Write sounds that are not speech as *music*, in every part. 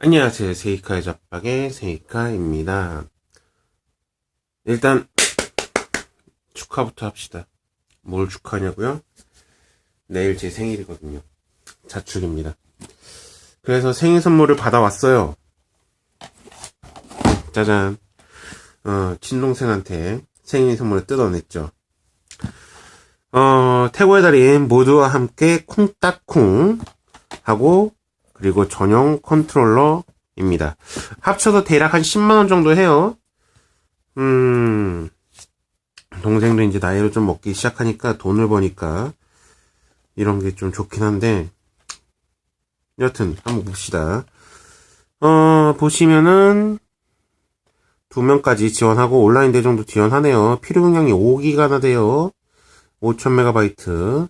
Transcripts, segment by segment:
안녕하세요. 세이카의 잡박의 세이카입니다. 일단 축하부터 합시다. 뭘 축하하냐고요? 내일 제 생일이거든요. 자축입니다. 그래서 생일 선물을 받아왔어요. 짜잔. 어, 친동생한테 생일 선물을 뜯어냈죠. 어, 태고의 달인 모두와 함께 쿵딱쿵 하고 그리고 전용 컨트롤러입니다. 합쳐서 대략 한 10만원 정도 해요. 음, 동생도 이제 나이를 좀 먹기 시작하니까 돈을 버니까 이런 게 좀 좋긴 한데, 여튼, 한번 봅시다. 어, 보시면은, 두 명까지 지원하고 온라인 대정도 지원하네요. 필요 용량이 5기가나 돼요. 5000메가바이트.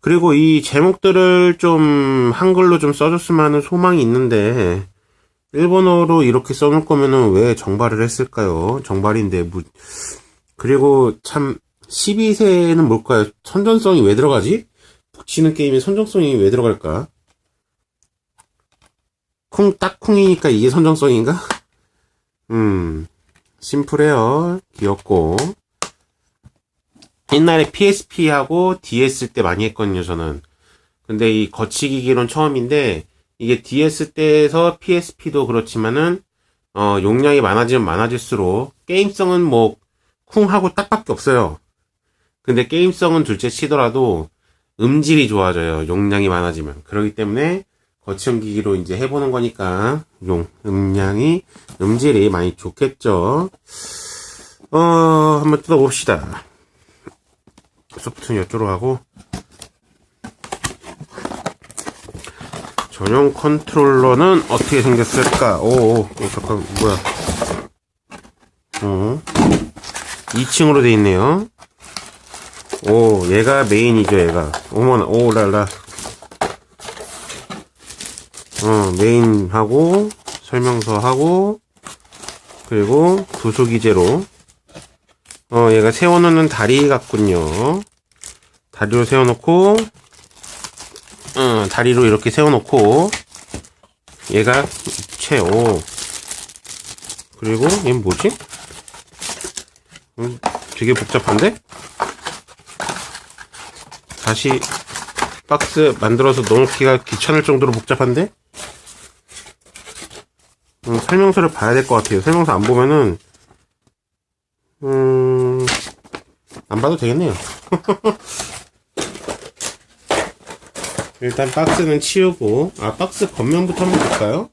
그리고 이 제목들을 좀 한글로 좀 써줬으면 하는 소망이 있는데 일본어로 이렇게 써놓을 거면은 왜 정발을 했을까요? 정발인데 무... 그리고 참 12세는 뭘까요? 선전성이 왜 들어가지? 북치는 게임에 선정성이 왜 들어갈까? 쿵 딱쿵이니까 이게 선정성인가? 음 심플해요 귀엽고 옛날에 PSP하고 DS 때 많이 했거든요, 저는. 근데 이 거치기기론 처음인데, 이게 DS 때에서 PSP도 그렇지만은, 어, 용량이 많아지면 많아질수록, 게임성은 뭐, 쿵하고 딱밖에 없어요. 근데 게임성은 둘째 치더라도, 음질이 좋아져요. 용량이 많아지면. 그렇기 때문에, 거치형 기기로 이제 해보는 거니까, 용, 음량이, 음질이 많이 좋겠죠. 어, 한번 뜯어봅시다. 소프트는 이쪽으로 하고 전용 컨트롤러는 어떻게 생겼을까? 오, 오, 오 잠깐 뭐야? 어, 2층으로 돼 있네요. 오, 얘가 메인이죠, 얘가. 어머나, 오, 랄라. 어, 메인하고 설명서하고 그리고 도서기재로 어, 얘가 세워놓는 다리 같군요. 다리로 세워놓고, 어, 다리로 이렇게 세워놓고, 얘가 최오. 그리고 얘는 뭐지? 음, 되게 복잡한데? 다시 박스 만들어서 넣기가 귀찮을 정도로 복잡한데? 음, 설명서를 봐야 될 것 같아요. 설명서 안 보면은 음, 안 봐도 되겠네요. *laughs* 일단 박스는 치우고, 아, 박스 겉면부터 한번 볼까요?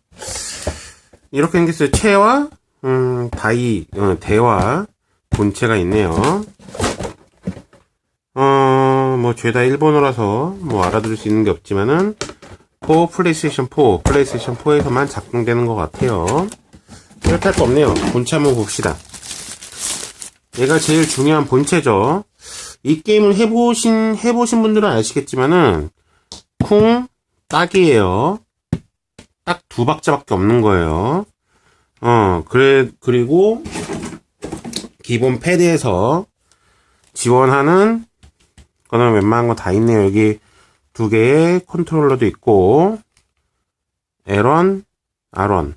이렇게 생겼어요. 체와, 음, 다이, 어, 대화, 본체가 있네요. 어, 뭐, 죄다 일본어라서, 뭐, 알아들을 수 있는 게 없지만은, 4 플레이스테이션 4, 플레이스테이션 4에서만 작동되는 것 같아요. 이렇게 할 거 없네요. 본체 한번 봅시다. 얘가 제일 중요한 본체죠. 이 게임을 해보신, 해보신 분들은 아시겠지만은, 쿵, 딱이에요. 딱 두 박자밖에 없는 거예요. 어, 그래, 그리고, 기본 패드에서 지원하는 거는 웬만한 거 다 있네요. 여기 두 개의 컨트롤러도 있고, L1, R1,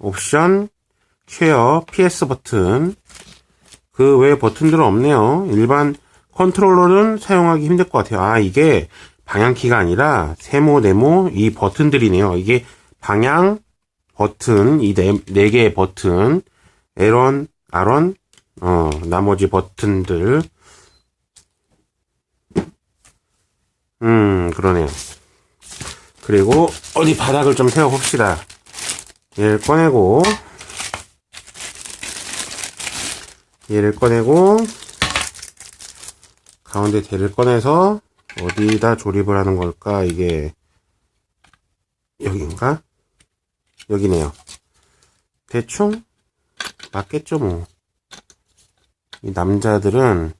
옵션, 쉐어, PS 버튼, 그 외에 버튼들은 없네요. 일반 컨트롤러는 사용하기 힘들 것 같아요. 아, 이게 방향키가 아니라 세모, 네모, 이 버튼들이네요. 이게 방향, 버튼, 이 네, 네 개의 버튼, L1, R1, 어, 나머지 버튼들. 음, 그러네요. 그리고 어디 바닥을 좀 세워봅시다. 얘를 꺼내고, 얘를 꺼내고 가운데 대를 꺼내서 어디다 조립을 하는 걸까? 이게 여긴가? 여기네요. 대충 맞겠죠 뭐. 이 남자들은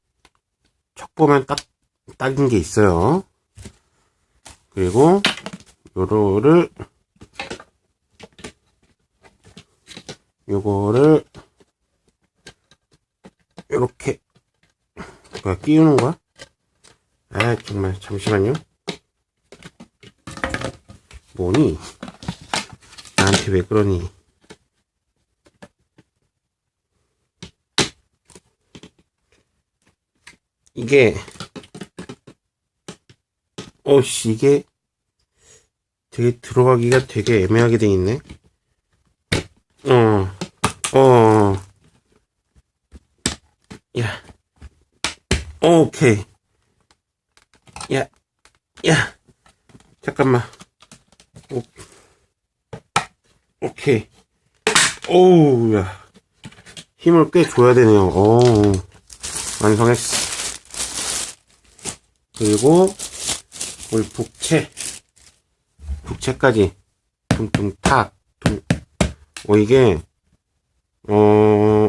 척 보면 딱 딱인 게 있어요. 그리고 요거를 요거를 이렇게 끼우는 거야? 아 정말 잠시만요 뭐니? 아 나한테 왜 그러니? 이게, 어씨, 이게 되게 들어가기가 되게 애매하게 돼 있네. 어, 어, 야, 오케이. 야, 야, 잠깐만. 오, 오케이. 오우, 야. 힘을 꽤 줘야 되네요. 오, 완성했어. 그리고, 우리 북채. 북채까지. 퉁퉁 탁. 퉁. 어, 이게, 어,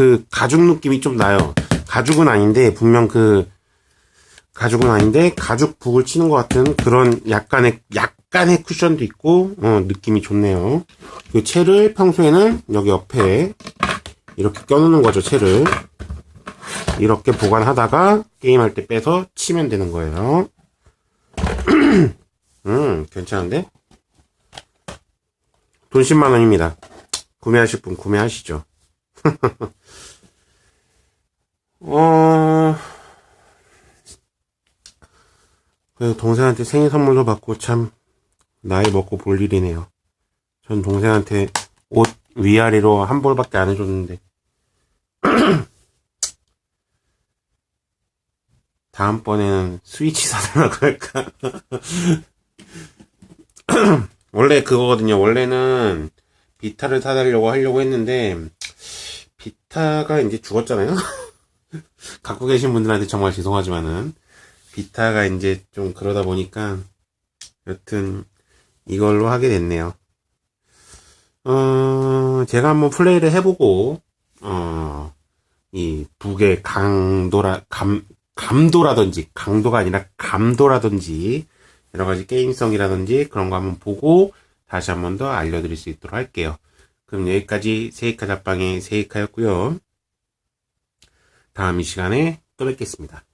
그, 가죽 느낌이 좀 나요. 가죽은 아닌데, 분명 그, 가죽은 아닌데, 가죽 북을 치는 것 같은 그런 약간의, 약간의 쿠션도 있고, 어, 느낌이 좋네요. 그 채를 평소에는 여기 옆에 이렇게 껴놓는 거죠, 채를. 이렇게 보관하다가 게임할 때 빼서 치면 되는 거예요. *clears throat* 음, 괜찮은데? 돈 10만 원입니다. 구매하실 분 구매하시죠. *laughs* 어, 그래서 동생한테 생일 선물도 받고 참 나이 먹고 볼 일이네요. 전 동생한테 옷 위아래로 한 벌밖에 안 해줬는데. *clears throat* 다음번에는 스위치 사달라고 할까? *clears throat* 원래 그거거든요. 원래는 비타를 사달라고 하려고 했는데, 비타가 이제 죽었잖아요? *laughs* 갖고 계신 분들한테 정말 죄송하지만은, 비타가 이제 좀 그러다 보니까, 여튼, 이걸로 하게 됐네요. 어, 제가 한번 플레이를 해보고, 어, 이 북의 강도라, 감, 감도라든지, 강도가 아니라 감도라든지, 여러 가지 게임성이라든지 그런 거 한번 보고 다시 한번 더 알려드릴 수 있도록 할게요. 그럼 여기까지 세이카 잡방의 세이카였고요. 다음 이 시간에 또 뵙겠습니다.